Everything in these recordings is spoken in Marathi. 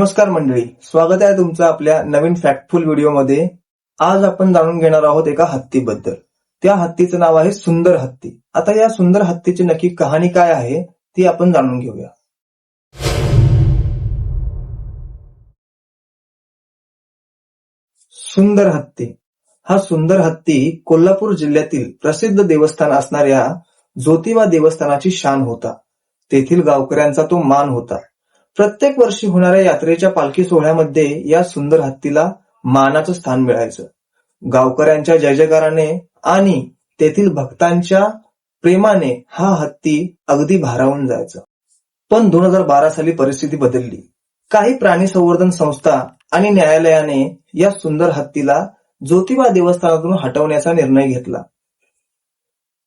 नमस्कार मंडळी स्वागत आहे तुमचं आपल्या नवीन फॅक्टफुल व्हिडिओमध्ये आज आपण जाणून घेणार आहोत एका हत्तीबद्दल. त्या हत्तीचं नाव आहे सुंदर हत्ती. आता या सुंदर हत्तीची नक्की कहाणी काय आहे ती आपण जाणून घेऊया. सुंदर हत्ती. हा सुंदर हत्ती कोल्हापूर जिल्ह्यातील प्रसिद्ध देवस्थान असणाऱ्या ज्योतिबा देवस्थानाची शान होता. तेथील गावकऱ्यांचा तो मान होता. प्रत्येक वर्षी होणाऱ्या यात्रेच्या पालखी सोहळ्यामध्ये या सुंदर हत्तीला मानाचं स्थान मिळायचं. गावकऱ्यांच्या जय जयकाराने आणि तेथील भक्तांच्या प्रेमाने हा हत्ती अगदी भारावून जायचा. पण दोन हजार बारा साली परिस्थिती बदलली. काही प्राणी संवर्धन संस्था आणि न्यायालयाने या सुंदर हत्तीला ज्योतिबा देवस्थानातून हटवण्याचा निर्णय घेतला.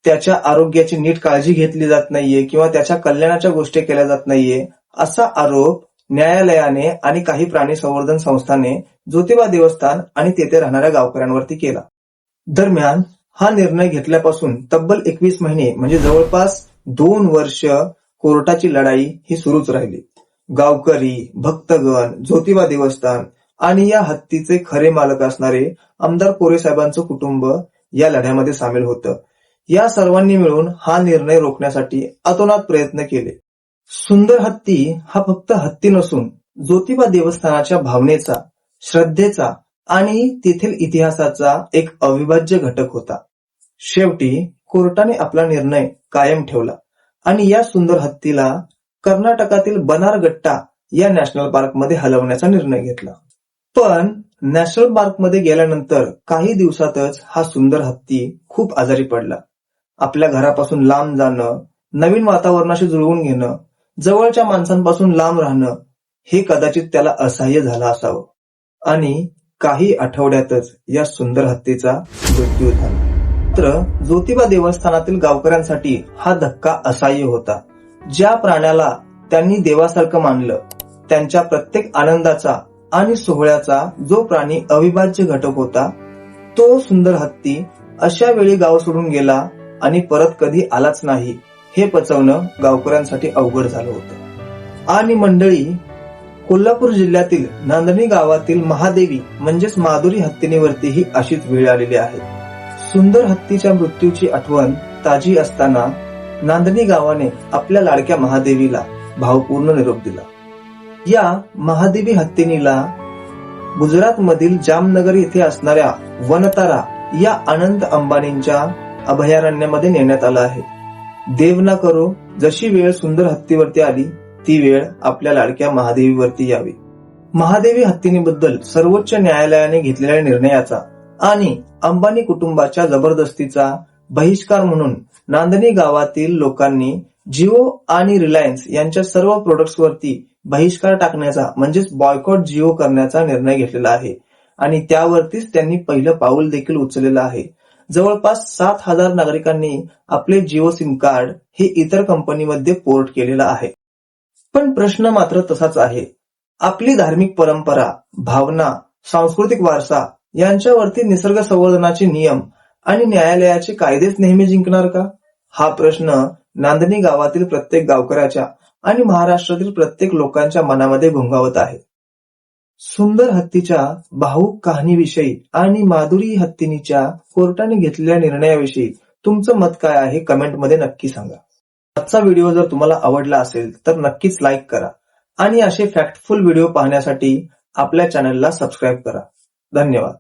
त्याच्या आरोग्याची नीट काळजी घेतली जात नाहीये किंवा त्याच्या कल्याणाच्या गोष्टी केल्या जात नाहीये असा आरोप न्यायालयाने आणि काही प्राणी संवर्धन संस्थाने ज्योतिबा देवस्थान आणि तेथे राहणाऱ्या गावकऱ्यांवरती केला. दरम्यान हा निर्णय घेतल्यापासून तब्बल एकवीस महिने म्हणजे जवळपास दोन वर्ष कोर्टाची लढाई ही सुरूच राहिली. गावकरी भक्तगण ज्योतिबा देवस्थान आणि या हत्तीचे खरे मालक असणारे आमदार कोरे साहेबांचं कुटुंब या लढ्यामध्ये सामील होतं. या सर्वांनी मिळून हा निर्णय रोखण्यासाठी अतोनात प्रयत्न केले. सुंदर हत्ती हा फक्त हत्ती नसून ज्योतिबा देवस्थानाच्या भावनेचा श्रद्धेचा आणि तेथील इतिहासाचा एक अविभाज्य घटक होता. शेवटी कोर्टाने आपला निर्णय कायम ठेवला आणि या सुंदर हत्तीला कर्नाटकातील बनारगट्टा या नॅशनल पार्कमध्ये हलवण्याचा निर्णय घेतला. पण नॅशनल पार्कमध्ये गेल्यानंतर काही दिवसातच हा सुंदर हत्ती खूप आजारी पडला. आपल्या घरापासून लांब जाणं नवीन वातावरणाशी जुळवून घेणं जवळच्या माणसांपासून लांब राहणं हे कदाचित त्याला असह्य झालं असावं. आणि काही आठवड्यातच या सुंदर हत्तीचा मृत्यू झाला. मात्र ज्योतिबा देवस्थानातील गावकऱ्यांसाठी हा धक्का असह्य होता. ज्या प्राण्याला त्यांनी देवासारखं मानलं त्यांच्या प्रत्येक आनंदाचा आणि सोहळ्याचा जो प्राणी अविभाज्य घटक होता तो सुंदर हत्ती अशा वेळी गाव सोडून गेला आणि परत कधी आलाच नाही. हे पचवणं गावकऱ्यांसाठी अवघड झालं होतं. आणि मंडळी कोल्हापूर जिल्ह्यातील नांदणी गावातील महादेवी म्हणजेच माधुरी हत्तीनेवरती ही अशीच वेळ आलेली आहे. सुंदर हत्तीच्या मृत्यूची आठवण ताजी असताना नांदणी गावाने आपल्या लाडक्या महादेवीला भावपूर्ण निरोप दिला. या महादेवी हत्तीनीला गुजरात मधील जामनगर येथे असणाऱ्या वनतारा या अनंत अंबानींच्या अभयारण्यामध्ये नेण्यात आलं आहे. देव ना करो जशी वेळ सुंदर हत्तीवरती आली ती वेळ आपल्या लाडक्या महादेवीवरती यावी. महादेवी हत्तीनीबद्दल सर्वोच्च न्यायालयाने घेतलेल्या निर्णयाचा आणि अंबानी कुटुंबाच्या जबरदस्तीचा बहिष्कार म्हणून नांदणी गावातील लोकांनी जिओ आणि रिलायन्स यांच्या सर्व प्रोडक्ट्सवरती बहिष्कार टाकण्याचा म्हणजेच बॉयकॉट जिओ करण्याचा निर्णय घेतलेला आहे. आणि त्यावरतीच त्यांनी पहिलं पाऊल देखील उचललेलं आहे. जवळपास सात हजार नागरिकांनी आपले जिओ सिम कार्ड हे इतर कंपनीमध्ये पोर्ट केलेलं आहे. पण प्रश्न मात्र तसाच आहे. आपली धार्मिक परंपरा भावना सांस्कृतिक वारसा यांच्यावरती निसर्ग संवर्धनाचे नियम आणि न्यायालयाचे कायदेच नेहमी जिंकणार का? हा प्रश्न नांदणी गावातील प्रत्येक गावकऱ्याच्या आणि महाराष्ट्रातील प्रत्येक लोकांच्या मनामध्ये घुंगावत आहे. सुंदर हत्तीच्या भाऊक कहाणीविषयी आणि माधुरी हत्तीनीच्या कोर्टाने घेतलेल्या निर्णयाविषयी तुमचं मत काय आहे कमेंटमध्ये नक्की सांगा. आजचा व्हिडिओ जर तुम्हाला आवडला असेल तर नक्कीच लाईक करा आणि असे फॅक्टफुल व्हिडिओ पाहण्यासाठी आपल्या चॅनलला सबस्क्राईब करा. धन्यवाद.